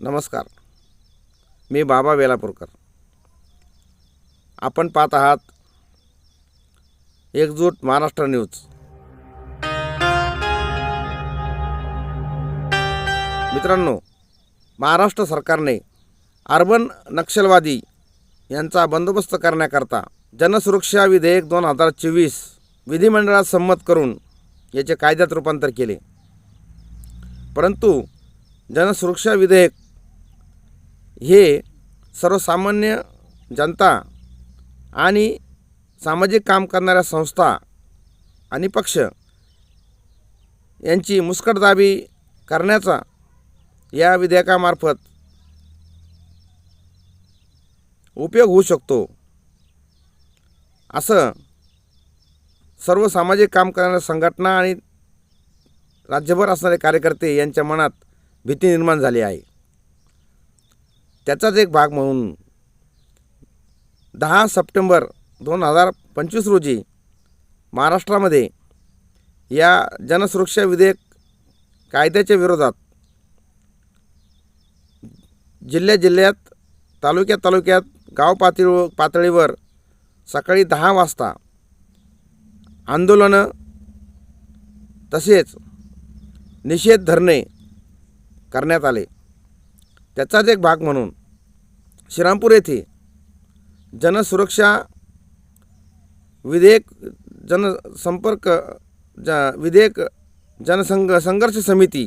नमस्कार. मी बाबा वेलापूरकर. आपण पाहत आहात एकजूट महाराष्ट्र न्यूज. मित्रांनो महाराष्ट्र सरकारने अर्बन नक्षलवादी यांचा बंदोबस्त करण्याकरता जनसुरक्षा विधेयक दोन हजार चोवीस विधिमंडळात संमत करून याचे कायद्यात रूपांतर केले. परंतु जनसुरक्षा विधेयक हे सर्वसामान्य जनता आणि सामाजिक काम करणाऱ्या संस्था आणि पक्ष यांची मुस्कटदाबी करण्याचा या विधेयकामार्फत उपयोग होऊ शकतो. असं सर्व सामाजिक काम करणाऱ्या संघटना आणि राज्यभर असणारे कार्यकर्ते यांच्या मनात भीती निर्माण झाली आहे. त्याचाच एक भाग म्हणून. दहा सप्टेंबर दोन हजार पंचवीस रोजी महाराष्ट्रामध्ये या जनसुरक्षा विधेयक कायद्याच्या विरोधात जिल्ह्या जिल्ह्यात तालुक्यात तालुक्यात गाव पातळी पातळीवर सकाळी दहा वाजता आंदोलनं तसेच निषेध धरणे करण्यात आले. त्याचाच एक भाग म्हणून. श्रीरामपूर येथे जनसुरक्षा विधेयक जनसंपर्क ज विधेयक जनसंघ संघर्ष समिती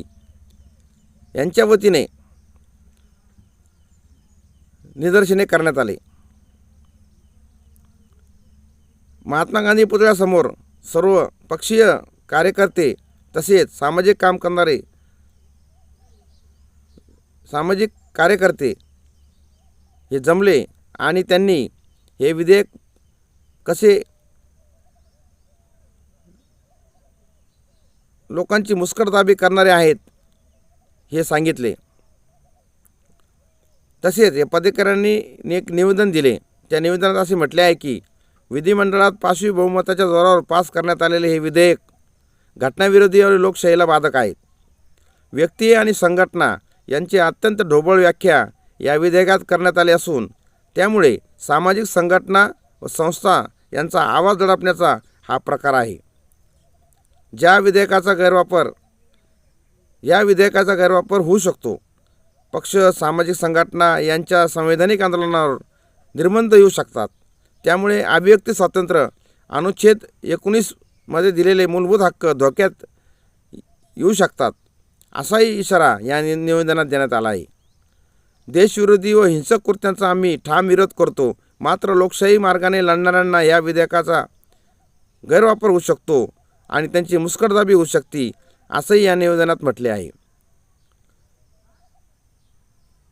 यांच्या वतीने निदर्शने करण्यात आले. महात्मा गांधी पुतळ्यासमोर सर्व पक्षीय कार्यकर्ते तसेच सामाजिक काम करणारे सामाजिक कार्यकर्ते हे जमले आणि त्यांनी हे विधेयक कसे लोकांची मुस्कटदाबी करणारे आहेत हे सांगितले. तसेच या पदाधिकाऱ्यांनी एक निवेदन दिले. त्या निवेदनात असे म्हटले आहे की विधिमंडळात पाचवी बहुमताच्या जोरावर पास करण्यात आलेले हे विधेयक घटनाविरोधी आणि लोकशाहीला बाधक आहेत व्यक्ती आणि संघटना यांची अत्यंत ढोबळ व्याख्या या विधेयकात करण्यात आली असून त्यामुळे सामाजिक संघटना व संस्था यांचा आवाज दडपण्याचा हा प्रकार आहे. ज्या विधेयकाचा गैरवापर या विधेयकाचा गैरवापर होऊ शकतो. पक्ष सामाजिक संघटना यांच्या संवैधानिक आंदोलनावर निर्बंध येऊ शकतात. त्यामुळे अभिव्यक्ती स्वातंत्र्य अनुच्छेद एकोणीसमध्ये दिलेले मूलभूत हक्क धोक्यात येऊ शकतात. असाही इशारा या निवेदनात देण्यात आला आहे. देशविरोधी व हिंसक कृत्यांचा आम्ही ठाम विरोध करतो. मात्र लोकशाही मार्गाने लढणाऱ्यांना या विधेयकाचा गैरवापर होऊ शकतो आणि त्यांची मुस्कटदाबी होऊ शकते असंही या निवेदनात म्हटले आहे.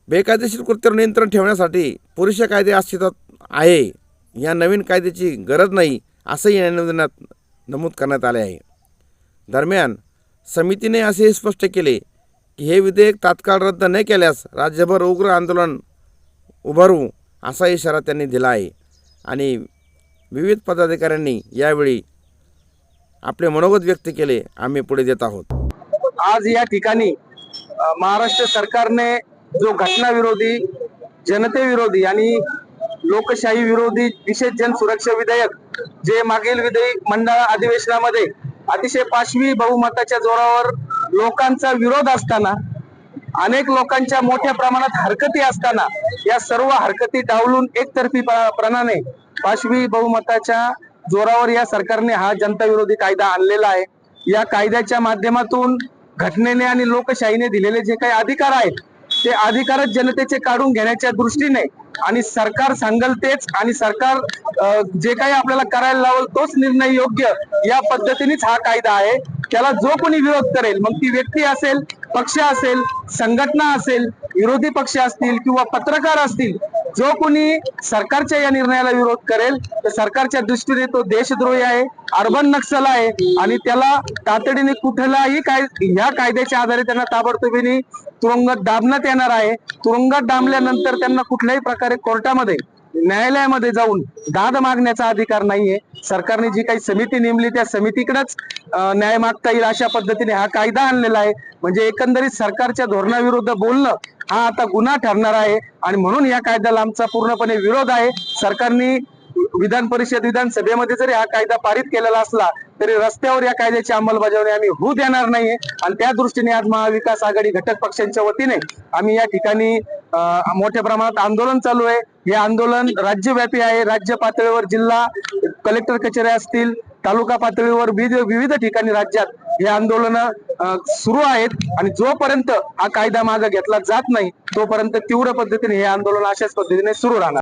बेकायदेशीर कृत्यावर नियंत्रण ठेवण्यासाठी पुरुष कायदे अस्तित्वात आहे या नवीन कायद्याची गरज नाही असंही या निवेदनात नमूद करण्यात आले आहे. दरम्यान समितीने असे स्पष्ट केले की हे विधेयक तात्काळ रद्द न केल्यास राज्यभर उग्र आंदोलन उभारू असा इशारा त्यांनी दिला आहे. आणि विविध पदाधिकाऱ्यांनी यावेळी आपले मनोगत व्यक्त केले. आम्ही पुढे देत आहोत. आज या ठिकाणी महाराष्ट्र सरकारने जो घटनाविरोधी जनतेविरोधी आणि लोकशाही विरोधी विशेष जन सुरक्षा विधेयक जे मागील विधेयक मंडळ अधिवेशनामध्ये अतिशय पाशवी बहुमताच्या जोरावर लोकांचा विरोध असताना अनेक लोकांच्या मोठ्या प्रमाणात हरकती असताना या सर्व हरकती डावलून एकतर्फी प्रणाने पाशवी बहुमताच्या जोरावर या सरकारने हा जनता विरोधी कायदा आणलेला आहे. या कायद्याच्या माध्यमातून घटनेने आणि लोकशाहीने दिलेले जे काही अधिकार आहेत ते अधिकारच जनतेचे काढून घेण्याच्या दृष्टीने आणि सरकार सांगल तेच आणि सरकार जे काही आपल्याला करायला लावल तोच निर्णय योग्य या पद्धतीनेच हा कायदा आहे. त्याला जो कोणी विरोध करेल मग ती व्यक्ती असेल पक्ष असेल संघटना असेल विरोधी पक्ष असतील किंवा पत्रकार असतील जो कोणी सरकारच्या या निर्णयाला विरोध करेल तर सरकारच्या दृष्टीने तो देशद्रोही आहे अर्बन नक्षल आहे आणि त्याला तातडीने कुठलाही काय ह्या कायद्याच्या आधारे त्यांना ताबडतोबीने तुरुंगात दाबण्यात येणार आहे. तुरुंगात डांबल्यानंतर त्यांना कुठल्याही प्रकारे कोर्टामध्ये न्यायालयामध्ये जाऊन दाद मागण्याचा अधिकार नाहीये. सरकारने जी काही समिती नेमली त्या समितीकडेच न्याय मागता येईल अशा पद्धतीने हा कायदा आणलेला आहे. म्हणजे एकंदरीत सरकारच्या धोरणाविरुद्ध बोलणं हा आता गुन्हा ठरणार आहे. आणि म्हणून या कायद्याला आमचा पूर्णपणे विरोध आहे. सरकारने विधान परिषद विधानसभेमध्ये जरी हा कायदा पारित केलेला असला तरी रस्त्यावर या कायद्याची अंमलबजावणी आम्ही होऊ देणार नाहीये. आणि त्या दृष्टीने आज महाविकास आघाडी घटक पक्षांच्या वतीने आम्ही या ठिकाणी मोठ्या प्रमाणात आंदोलन चालू आहे. हे आंदोलन राज्यव्यापी आहे. राज्य पातळीवर जिल्हा कलेक्टर कचेऱ्या असतील तालुका पातळीवर विविध विविध ठिकाणी राज्यात हे आंदोलन सुरू आहेत. आणि जोपर्यंत हा कायदा मागे घेतला जात नाही तोपर्यंत तीव्र पद्धतीने हे आंदोलन अशाच पद्धतीने सुरू राहणार.